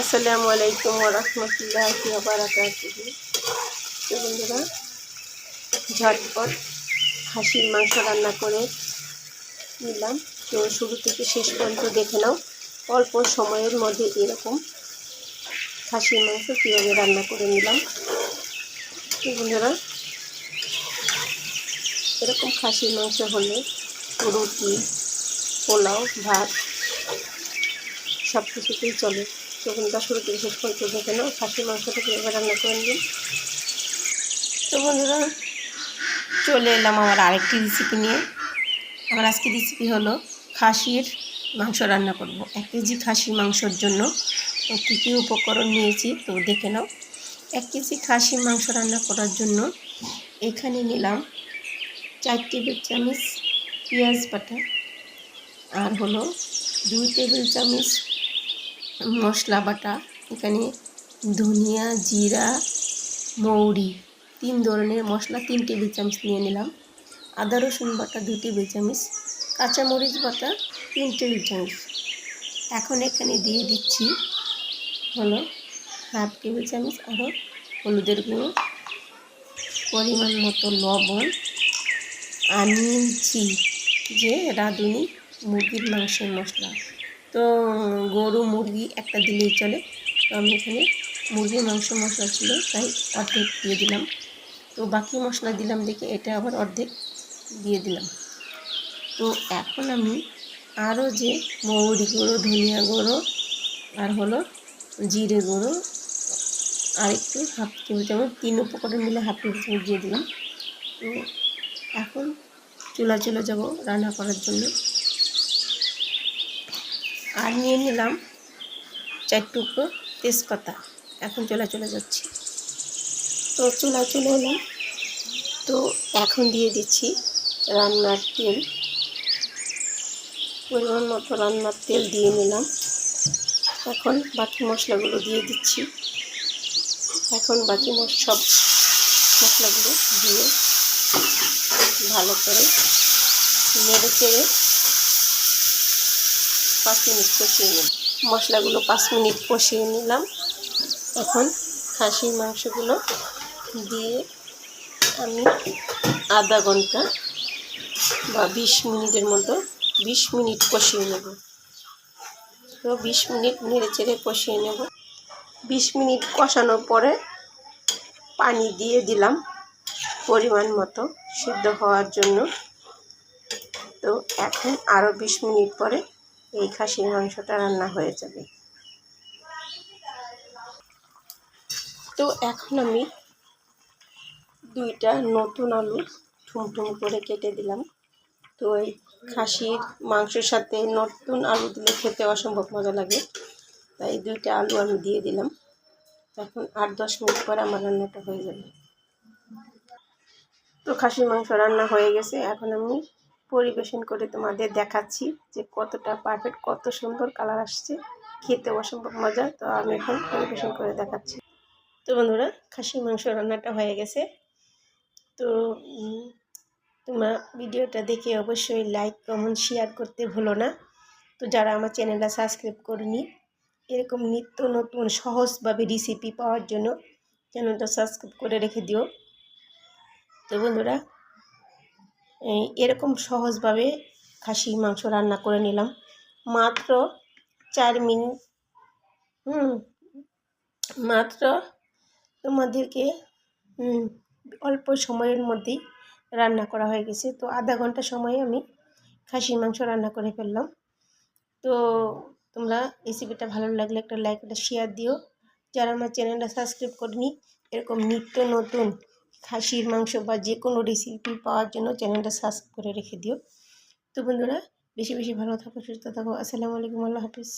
আসসালামু আলাইকুম রহমতুল্লাহ বারাকাতুহু তো বন্ধুরা, ঝটপট খাসির মাংস রান্না করে নিলাম। তো শুরু থেকে শেষ পর্যন্ত দেখে নাও, অল্প সময়ের মধ্যে এরকম খাসির মাংস কীভাবে রান্না করে নিলাম। তো বন্ধুরা, এরকম খাসির মাংস হলে রুটি, পোলাও, ভাত সব কিছুতেই চলে। তখনকার শুরু থেকে শেষ পর্যন্ত নাও খাসির মাংসটা কীভাবে রান্না করে নিন। তো বন্ধুরা, চলে এলাম আমার আরেকটি রেসিপি নিয়ে। আমার আজকে রেসিপি হলো খাসির মাংস রান্না করব। এক কেজি খাসির মাংসর জন্য কী কী উপকরণ নিয়েছি তো দেখে নাও। এক কেজি খাসির মাংস রান্না করার জন্য এখানে নিলাম চার টেবিল চামচ পেঁয়াজ বাটা। আর হলো দুই টেবিল চামচ মশলা, বাটা, এখানে ধনিয়া, জিরা, মৌরি, তিন ধরনের মশলা, তিন টেবিল চামচ নিয়ে নিলাম। আদা, রসুন বাটা, দুই টেবিল চামচ, কাঁচামরিচ বাটা, তিন টেবিল চামচ। এখন এখানে দিয়ে দিচ্ছি হলো হাফ টেবিল চামচ আরও হলুদের গুঁড়ো, পরিমাণ মতো লবণ আর নিয়েছি যে রাঁধুনি মুরগির মাংসের মশলা। তো গরু, মুরগি একটা দিলেই চলে। তো আমি এখানে মুরগির মাংস, মশলা ছিল, তাই অর্ধেক দিয়ে দিলাম। তো বাকি মশলা দিলাম দেখে এটা আবার অর্ধেক দিয়ে দিলাম। তো এখন আমি আরও যে মৌরি গুঁড়ো, ধনিয়া গুঁড়ো আর হলো জিরে গুঁড়ো আর একটু হাফ টেবিল চামচ, তিন উপকরণ মিলে হাফ টেবিল চামচ দিয়ে দিলাম। তো এখন চুলা চলে যাব রান্না করার জন্য। আর নিয়ে নিলাম চার টুকরো তেজপাতা। এখন চলে চলে যাচ্ছি। তো চুলা চলে এলাম। তো এখন দিয়ে দিচ্ছি রান্নার তেল। পরিমাণ মতো রান্নার তেল দিয়ে নিলাম। এখন বাকি মশলাগুলো দিয়ে দিচ্ছি। এখন বাকি সব মশলাগুলো দিয়ে ভালো করে নেড়ে চেড়ে পাঁচ মিনিট কষিয়ে নিলাম। মশলাগুলো পাঁচ মিনিট কষিয়ে নিলাম। এখন খাসির মাংসগুলো দিয়ে আমি আধা ঘণ্টা বা বিশ মিনিটের মতো, বিশ মিনিট কষিয়ে নেব। তো বিশ মিনিট নেড়ে চেড়ে কষিয়ে নেব। বিশ মিনিট কষানোর পরে পানি দিয়ে দিলাম পরিমাণ মতো সিদ্ধ হওয়ার জন্য। তো এখন আরও বিশ মিনিট পরে এই খাসির মাংসটা রান্না হয়ে যাবে। তো এখন আমি দুইটা নতুন আলু ঠুমঠুম করে কেটে দিলাম। তো এই খাসির মাংসের সাথে নতুন আলু দিলে খেতে অসম্ভব মজা লাগে। তাই দুইটা আলু আমি দিয়ে দিলাম। এখন আট দশ মিনিট পরে আমার রান্নাটা হয়ে যাবে। তো খাসির মাংস রান্না হয়ে গেছে। এখন আমি পরিবেশন করে তোমাদের দেখাচ্ছি যে কতটা পারফেক্ট কত সুন্দর কালার আসছে। খেতে অসম্ভব মজা, তো আমি এখন পরিবেশন করে দেখাচ্ছি। তো বন্ধুরা, খাসির মাংস রান্নাটা হয়ে গেছে। তো তোমরা ভিডিওটা দেখে অবশ্যই লাইক কমেন্ট শেয়ার করতে ভুলো না। তো যারা আমার চ্যানেলটা সাবস্ক্রাইব করিনি, এরকম নিত্য নতুন সহজভাবে রেসিপি পাওয়ার জন্য চ্যানেলটা সাবস্ক্রাইব করে রেখে দিও। তো বন্ধুরা এরকম সহজভাবে খাসির মাংস রান্না করে নিলাম। মাত্র চার মিনিট হুম, মাত্র তোমাদেরকে অল্প সময়ের মধ্যেই রান্না করা হয়ে গেছে। তো আধা ঘণ্টা সময়ে আমি খাসির মাংস রান্না করে ফেললাম। তো তোমরা রেসিপিটা ভালো লাগলে একটা লাইক, একটা শেয়ার দিও। যারা আমার চ্যানেলটা সাবস্ক্রাইব করিনি, এরকম নিত্য নতুন খাসির মাংস বা যে কোনো রেসিপি পাওয়ার জন্য চ্যানেলটা সাবস্ক্রাইব করে রেখে দিও। তো বন্ধুরা, বেশি বেশি ভালো থাকো, সুস্থ থাকো। আসসালামু আলাইকুম, আল্লাহ হাফিজ।